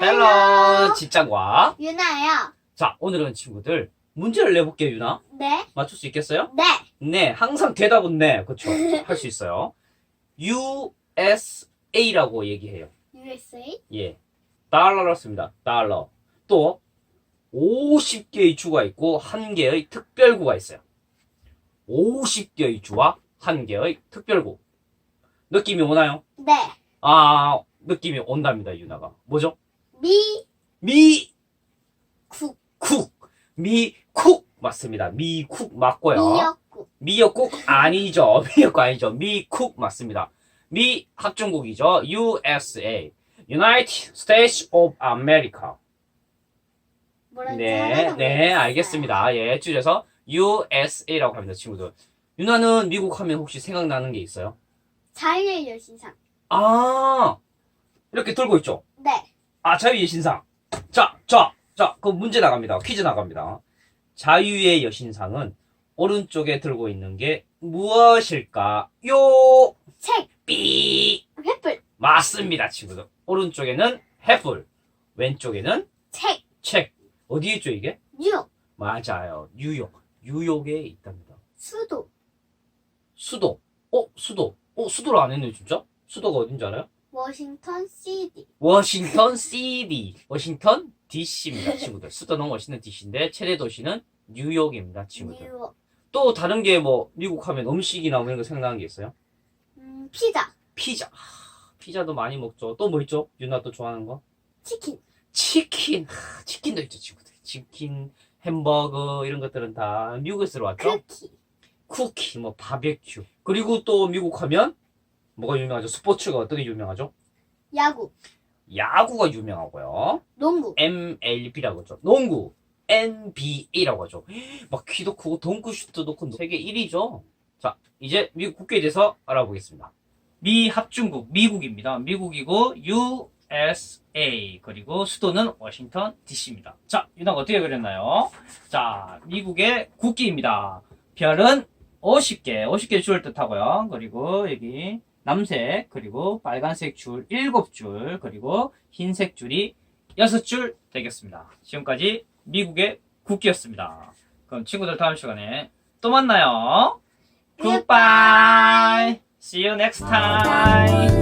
헬로 직장과 유나예요. 자 오늘은 친구들 문제를 내볼게요 유나 네. 맞출 수 있겠어요? 네. 네 항상 대답은 네 그렇죠 할수 있어요 USA라고 얘기해요 USA. 예 달러를 씁니다 달러 또 50개의 주가 있고 한 개의 특별구가 있어요 50개의 주와 한 개의 특별구 느낌이 오나요? 네. 아 느낌이 온답니다 유나가 뭐죠? 미. 미 국. 쿡 미쿡 맞습니다. 미쿡 맞고요. 미역국. 미역국 아니죠. 미역국 아니죠. 미쿡 맞습니다. 미 합중국이죠. USA United States of America. 네, 네. 알겠습니다. 예, 줄여서 USA라고 합니다, 친구들. 유나는 미국 하면 혹시 생각나는 게 있어요? 자유의 여신상. 아, 이렇게 들고 있죠. 네. 아, 자유의 신상. 자, 자, 자, 그 문제 나갑니다. 퀴즈 나갑니다. 자유의 여신상은 오른쪽에 들고 있는 게 무엇일까요? 책. 삐. 횃불. 맞습니다, 친구들. 오른쪽에는 횃불, 왼쪽에는 책. 책. 어디에 있죠, 이게? 뉴욕. 맞아요. 뉴욕. 뉴욕에 있답니다. 수도. 수도. 어, 수도. 어, 수도를 안 했네, 진짜? 수도가 어딘지 알아요? 워싱턴 CD. 워싱턴 CD. 워싱턴 DC입니다, 친구들. 수도는 워싱턴 DC인데 최대 도시는 뉴욕입니다, 친구들. 뉴욕. 또 다른 게 뭐 미국 하면 음식이나 뭐 이런 거 생각나는 게 있어요? 음, 피자. 피자. 하, 피자도 많이 먹죠. 또 뭐 있죠? 유나 또 좋아하는 거? 치킨. 치킨. 하, 치킨도 있죠, 친구들. 치킨, 햄버거 이런 것들은 다 미국에서 왔죠? 쿠키. 쿠키, 뭐 바베큐. 그리고 또 미국 하면 뭐가 유명하죠? 스포츠가 어떻게 유명하죠? 야구. 야구가 유명하고요. 농구. MLB라고 하죠. 농구. NBA라고 하죠. 막 키도 크고 덩크슛도 큰 세계 1위죠. 자, 이제 미국 국기에 대해서 알아보겠습니다. 미 합중국, 미국입니다. 미국이고 USA 그리고 수도는 워싱턴 DC입니다. 자, 유나가 어떻게 그렸나요? 자, 미국의 국기입니다. 별은 50개, 50개 줄 뜻하고요. 그리고 여기 남색, 그리고 빨간색 줄 7줄, 그리고 흰색 줄이 6줄 되겠습니다. 지금까지 미국의 국기였습니다. 그럼 친구들 다음 시간에 또 만나요. Goodbye. See you next time.